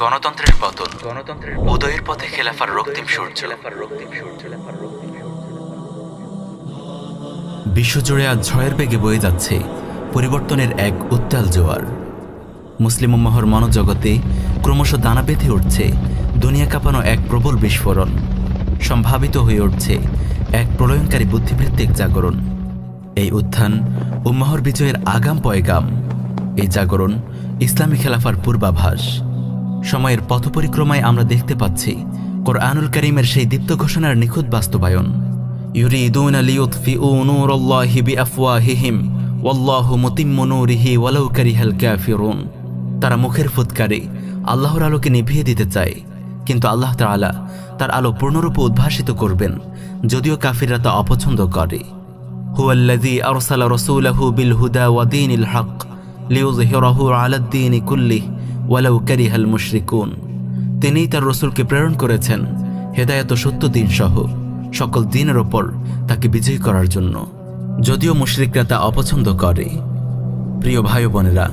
গণতন্ত্রের পতন। গণতন্ত্রের উদয়ের পথে খেলাফার রক্তিম সূর্য। বিশ্বজুড়ে আজ ঝড়ের বেগে বয়ে যাচ্ছে পরিবর্তনের এক উত্তাল জোয়ার। মুসলিম উম্মাহর মনোজগতে ক্রমশ দানা বেঁধে উঠছে দুনিয়া কাঁপানো এক প্রবল বিস্ফোরণ। সম্ভাবিত হয়ে উঠছে এক প্রলয়নকারী বুদ্ধিবৃত্তিক জাগরণ। এই উত্থান উম্মাহর বিজয়ের আগাম পয়গাম। এই জাগরণ ইসলামী খেলাফার পূর্বাভাস। সময়ের পথ পরিক্রমায় আমরা দেখতে পাচ্ছি কোরআনুল করিমের সেই দীপ্ত ঘোষণার নিখুঁত বাস্তবায়ন। তারা মুখের ফুৎকারে আল্লাহর আলোকে নিভিয়ে দিতে চায়, কিন্তু আল্লাহ তাআলা তার আলো পূর্ণরূপে উদ্ভাসিত করবেন, যদিও কাফিররা তা অপছন্দ করে। হুয়াল্লাযী আরসালা বিল হুদা ওয়া দীনিল হক লিইয়ুযহিরাহু আলাদ দীনি কুল্লিহি। ওয়ালাউ কারিহাল মুশরিকুন। তিনিই তার রসুলকে প্রেরণ করেছেন। হেদায়ত সত্য দিন সহ সকল দিনের ওপর তাকে বিজয়ী করার জন্য। যদিও মুশরিকরা তা অপছন্দ করে। প্রিয় ভাই বোনেরা,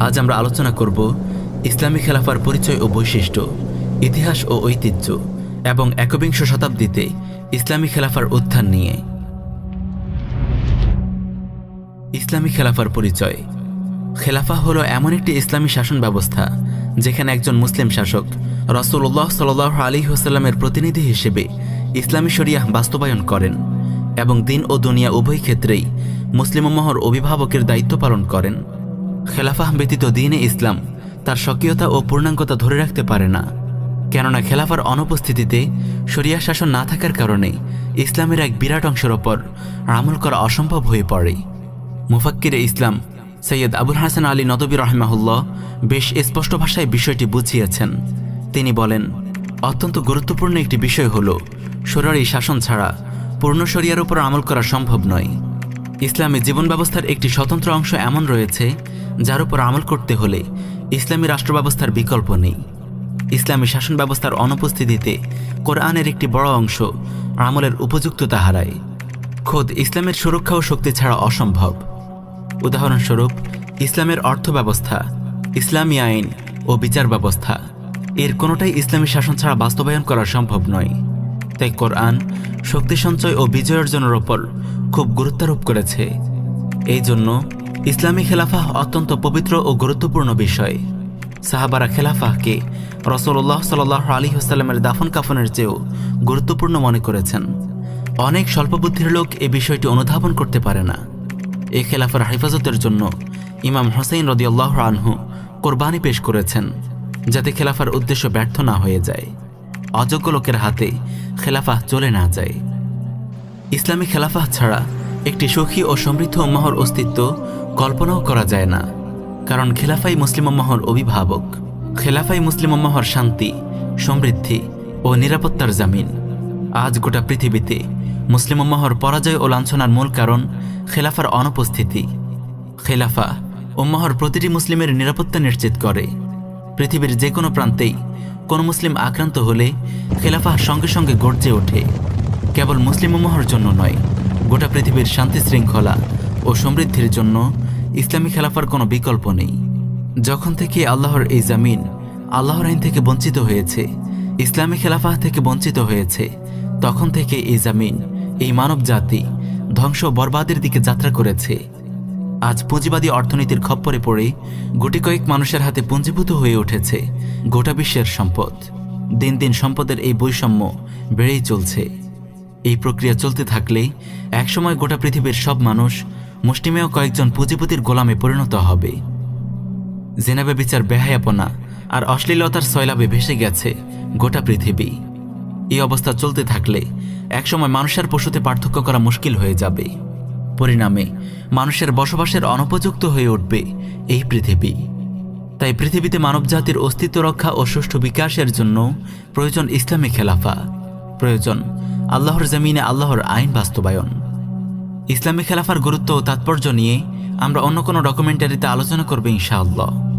আজ আমরা আলোচনা করব ইসলামী খেলাফার পরিচয় ও বৈশিষ্ট্য, ইতিহাস ও ঐতিহ্য এবং একবিংশ শতাব্দীতে ইসলামী খেলাফার উত্থান নিয়ে। ইসলামী খেলাফার পরিচয় খেলাফা হলো এমন একটি ইসলামী শাসন ব্যবস্থা, যেখানে একজন মুসলিম শাসক রসুল্লাহ সাল আলী হোসাল্লামের প্রতিনিধি হিসেবে ইসলামী শরিয়াহ বাস্তবায়ন করেন এবং দিন ও দুনিয়া উভয় ক্ষেত্রেই মুসলিম মহর অভিভাবকের দায়িত্ব পালন করেন। খেলাফাহ ব্যতীত দিনে ইসলাম তার স্বকীয়তা ও পূর্ণাঙ্গতা ধরে রাখতে পারে না, কেননা খেলাফার অনুপস্থিতিতে শরিয়া শাসন না থাকার কারণে ইসলামের এক বিরাট অংশের ওপর আমল করা অসম্ভব হয়ে পড়ে। মুফাক্কিরে ইসলাম সৈয়দ আবুল হাসান আলী নদবী রহমাহুল্লাহ বেশ স্পষ্ট ভাষায় বিষয়টি বুঝিয়েছেন। তিনি বলেন, অত্যন্ত গুরুত্বপূর্ণ একটি বিষয় হল, সরারি শাসন ছাড়া পূর্ণ শরিয়ার উপর আমল করা সম্ভব নয়। ইসলামী জীবন ব্যবস্থার একটি স্বতন্ত্র অংশ এমন রয়েছে, যার উপর আমল করতে হলে ইসলামী রাষ্ট্র ব্যবস্থার বিকল্প নেই। ইসলামী শাসন ব্যবস্থার অনুপস্থিতিতে কোরআনের একটি বড় অংশ আমলের উপযুক্ততা হারায়। খোদ ইসলামের সুরক্ষা ও শক্তি ছাড়া অসম্ভব। উদাহরণস্বরূপ, ইসলামের অর্থ ব্যবস্থা ইসলামী আইন ও বিচার ব্যবস্থা। এর কোনোটাই ইসলামী শাসন ছাড়া বাস্তবায়ন করা সম্ভব নয়। তাই কোরআন শক্তি সঞ্চয় ও বিজয় অর্জনের ওপর খুব গুরুত্বারোপ করেছে। এই জন্য ইসলামী খেলাফাহ অত্যন্ত পবিত্র ও গুরুত্বপূর্ণ বিষয়। সাহাবারা খেলাফাহকে রসল্লাহ সাল আলী হাসাল্লামের দাফন কাফনের চেয়েও গুরুত্বপূর্ণ মনে করেছেন। অনেক স্বল্পবুদ্ধির লোক এ বিষয়টি অনুধাবন করতে পারে না। এই খেলাফার হেফাজতের জন্য ইমাম হোসেন রদিয়াল্লাহ আনহু কোরবানি পেশ করেছেন, যাতে খেলাফার উদ্দেশ্য ব্যর্থ না হয়ে যায়। অযোগ্য লোকের হাতে খেলাফাহ চলে না যায়। ইসলামী খেলাফাহ ছাড়া একটি সুখী ও সমৃদ্ধ উম্মাহর অস্তিত্ব কল্পনাও করা যায় না, কারণ খেলাফাই মুসলিম উম্মাহর অভিভাবক, খেলাফাই মুসলিম উম্মাহর শান্তি, সমৃদ্ধি ও নিরাপত্তার জামিন। আজ গোটা পৃথিবীতে মুসলিম উম্মাহর পরাজয় ও লাঞ্ছনার মূল কারণ খেলাফার অনুপস্থিতি। খেলাফা উম্মাহর প্রতিটি মুসলিমের নিরাপত্তা নিশ্চিত করে। পৃথিবীর যে কোনো প্রান্তেই কোনো মুসলিম আক্রান্ত হলে খেলাফা সঙ্গে সঙ্গে গর্জে ওঠে। কেবল মুসলিম উম্মাহর জন্য নয়, গোটা পৃথিবীর শান্তি শৃঙ্খলা ও সমৃদ্ধির জন্য ইসলামী খেলাফার কোনো বিকল্প নেই। যখন থেকে আল্লাহর এই জামিন আল্লাহর আইন থেকে বঞ্চিত হয়েছে, ইসলামী খেলাফাহ থেকে বঞ্চিত হয়েছে, তখন থেকে এই জামিন এই মানব জাতি ধ্বংস বরবাদের দিকে যাত্রা করেছে। আজ পুঁজিবাদী অর্থনীতির খপ্পরে পড়ে গুটি কয়েক মানুষের হাতে পুঞ্জীভূত হয়ে উঠেছে গোটা বিশ্বের সম্পদ। দিন দিন সম্পদের এই বৈষম্য বেড়েই চলছে। এই প্রক্রিয়া চলতে থাকলে একসময় গোটা পৃথিবীর সব মানুষ মুষ্টিমেয় কয়েকজন পুঁজিপতির গোলামে পরিণত হবে। জেনাবে বিচার বেহায়াপনা আর অশ্লীলতার সয়লাবে ভেসে গেছে গোটা পৃথিবী। এই অবস্থা চলতে থাকলে একসময় মানুষের পশুতে পার্থক্য করা মুশকিল হয়ে যাবে। পরিণামে, মানুষের বসবাসের অনুপযুক্ত হয়ে উঠবে এই পৃথিবী। তাই পৃথিবীতে মানবজাতির অস্তিত্ব রক্ষা ও সুষ্ঠু বিকাশের জন্য প্রয়োজন ইসলামী খেলাফা। প্রয়োজন, আল্লাহর জমিনে আল্লাহর আইন বাস্তবায়ন। ইসলামী খেলাফার গুরুত্ব ও তাৎপর্য নিয়ে আমরা অন্য কোনো ডকুমেন্টারিতে আলোচনা করবে ইনশাআল্লাহ।